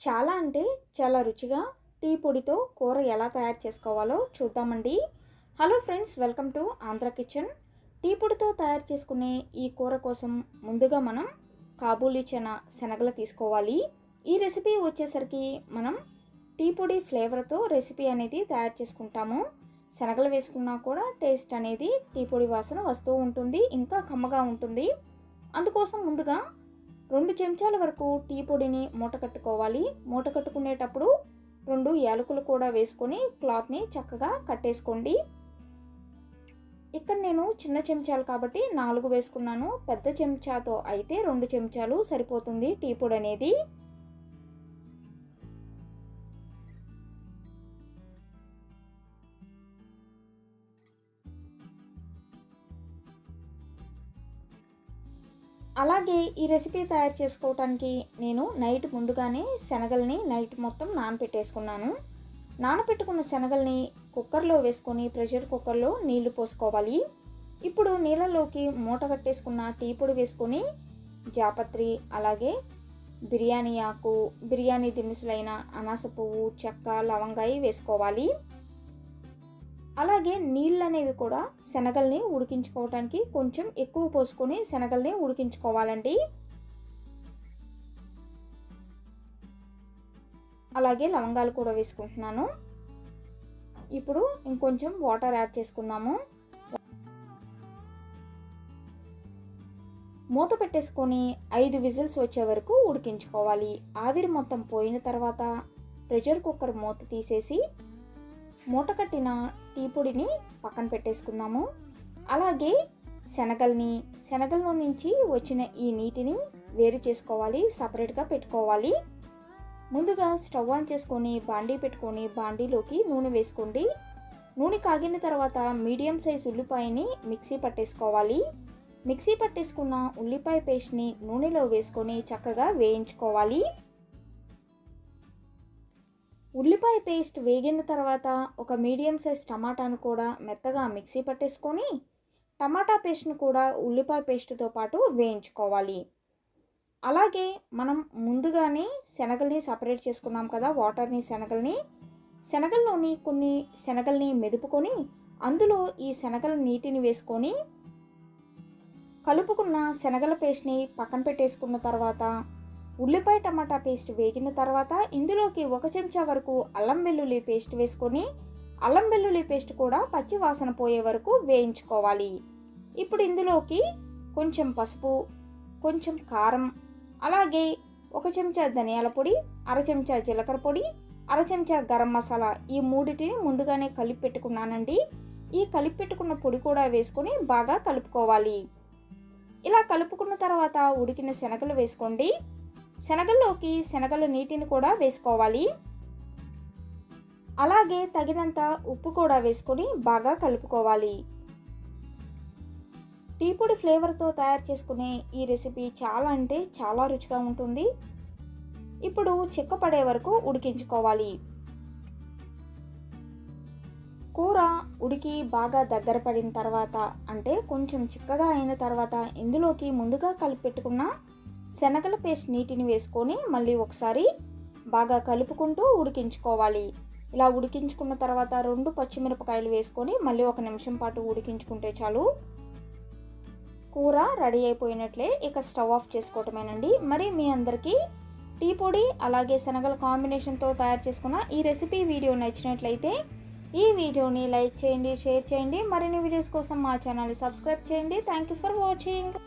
చాలా అంటే చాలా రుచిగా టీ పొడితో కూర ఎలా తయారు చేసుకోవాలో చూద్దామండి. Hello friends welcome to Andhra kitchen tea పొడితో తయారు చేసుకునే ఈ కూర కోసం ముందుగా మనం కాబూలీ చెన శనగలు తీసుకోవాలి. ఈ రెసిపీ వచ్చేసరికి మనం టీ పొడి ఫ్లేవర్తో రెసిపీ అనేది తయారు చేసుకుంటాము. శనగలు వేసుకున్నా కూడా టేస్ట్ అనేది టీ పొడి వాసన వస్తూ ఉంటుంది ఇంకా కమ్మగా ఉంటుంది. అందుకోసం ముందుగా రెండు చెంచాల వరకు టీ పొడిని మూట కట్టుకోవాలి. మూట కట్టుకునేటప్పుడు రెండు యాలకులు కూడా వేసుకొని క్లాత్ని చక్కగా కట్టేసుకోండి. ఇక్కడ నేను చిన్న చెంచాలు కాబట్టి నాలుగు వేసుకున్నాను. పెద్ద చెంచాతో అయితే రెండు చెంచాలు సరిపోతుంది టీ పొడి అనేది. అలాగే ఈ రెసిపీ తయారు చేసుకోవటానికి నేను నైట్ ముందుగానే శనగల్ని నైట్ మొత్తం నానపెట్టేసుకున్నాను. నానపెట్టుకున్న శనగల్ని కుక్కర్లో వేసుకొని ప్రెషర్ కుక్కర్లో నీళ్ళు పోసుకోవాలి. ఇప్పుడు నీళ్ళలోకి మూట కట్టేసుకున్న టీ పొడి వేసుకొని జాపత్రి అలాగే బిర్యానీ ఆకు బిర్యానీ దినుసులైన అనాస పువ్వు చెక్క లవంగాయి వేసుకోవాలి. అలాగే నీళ్ళు అనేవి కూడా శనగల్ని ఉడికించుకోవటానికి కొంచెం ఎక్కువ పోసుకొని శనగల్ని ఉడికించుకోవాలండి. అలాగే లవంగాలు కూడా వేసుకుంటున్నాను. ఇప్పుడు ఇంకొంచెం వాటర్ యాడ్ చేసుకున్నాము మూత పెట్టేసుకొని ఐదు విజిల్స్ వచ్చే వరకు ఉడికించుకోవాలి. ఆవిరి మొత్తం పోయిన తర్వాత ప్రెషర్ కుక్కర్ మూత తీసేసి మూట కట్టిన టీ పొడిని పక్కన పెట్టేసుకుందాము. అలాగే శనగల్ని శనగల్లో నుంచి వచ్చిన ఈ నీటిని వేరు చేసుకోవాలి సపరేట్గా పెట్టుకోవాలి. ముందుగా స్టవ్ ఆన్ చేసుకొని బాండీ పెట్టుకొని బాండీలోకి నూనె వేసుకోండి. నూనె కాగిన తర్వాత మీడియం సైజ్ ఉల్లిపాయని మిక్సీ పట్టేసుకోవాలి. మిక్సీ పట్టేసుకున్న ఉల్లిపాయ పేస్ట్ని నూనెలో వేసుకొని చక్కగా వేయించుకోవాలి. ఉల్లిపాయ పేస్ట్ వేగిన తర్వాత ఒక మీడియం సైజ్ టమాటాను కూడా మెత్తగా మిక్సీ పట్టేసుకొని టమాటా పేస్ట్ను కూడా ఉల్లిపాయ పేస్ట్తో పాటు వేయించుకోవాలి. అలాగే మనం ముందుగానే శనగల్ని సపరేట్ చేసుకున్నాం కదా వాటర్ని శనగల్ని. శనగల్లోని కొన్ని శనగల్ని మెదుపుకొని అందులో ఈ శనగల నీటిని వేసుకొని కలుపుకున్న శనగల పేస్ట్ని పక్కన పెట్టేసుకున్న తర్వాత ఉల్లిపాయ టమాటా పేస్ట్ వేగిన తర్వాత ఇందులోకి ఒక చెంచా వరకు అల్లం వెల్లుల్లి పేస్ట్ వేసుకొని అల్లం వెల్లుల్లి పేస్ట్ కూడా పచ్చి వాసన పోయే వరకు వేయించుకోవాలి. ఇప్పుడు ఇందులోకి కొంచెం పసుపు కొంచెం కారం అలాగే ఒక చెంచా ధనియాల పొడి అర చెంచా జీలకర్ర పొడి అర చెంచా గరం మసాలా ఈ మూడిటిని ముందుగానే కలిపి పెట్టుకున్నానండి. ఈ కలిపి పెట్టుకున్న పొడి కూడా వేసుకొని బాగా కలుపుకోవాలి. ఇలా కలుపుకున్న తర్వాత ఉడికిన శనగలు వేసుకోండి. శనగల్లోకి శనగలు నీటిని కూడా వేసుకోవాలి. అలాగే తగినంత ఉప్పు కూడా వేసుకొని బాగా కలుపుకోవాలి. టీ పొడి ఫ్లేవర్తో తయారు చేసుకునే ఈ రెసిపీ చాలా అంటే చాలా రుచిగా ఉంటుంది. ఇప్పుడు చిక్కపడే వరకు ఉడికించుకోవాలి. కూర ఉడికి బాగా దగ్గర పడిన తర్వాత అంటే కొంచెం చిక్కగా అయిన తర్వాత ఇందులోకి ముందుగా కలిపి పెట్టుకున్న శనగల పేస్ట్ నీటిని వేసుకొని మళ్ళీ ఒకసారి బాగా కలుపుకుంటూ ఉడికించుకోవాలి. ఇలా ఉడికించుకున్న తర్వాత రెండు పచ్చిమిరపకాయలు వేసుకొని మళ్ళీ ఒక నిమిషం పాటు ఉడికించుకుంటే చాలు. కూర రెడీ అయిపోయినట్లే ఇక స్టవ్ ఆఫ్ చేసుకోవటమేనండి. మరి మీ అందరికీ టీ పొడి అలాగే శనగల కాంబినేషన్తో తయారు చేసుకున్న ఈ రెసిపీ వీడియో నచ్చినట్లయితే ఈ వీడియోని లైక్ చేయండి షేర్ చేయండి. మరిన్ని వీడియోస్ కోసం మా ఛానల్ని సబ్స్క్రైబ్ చేయండి. Thank you for watching.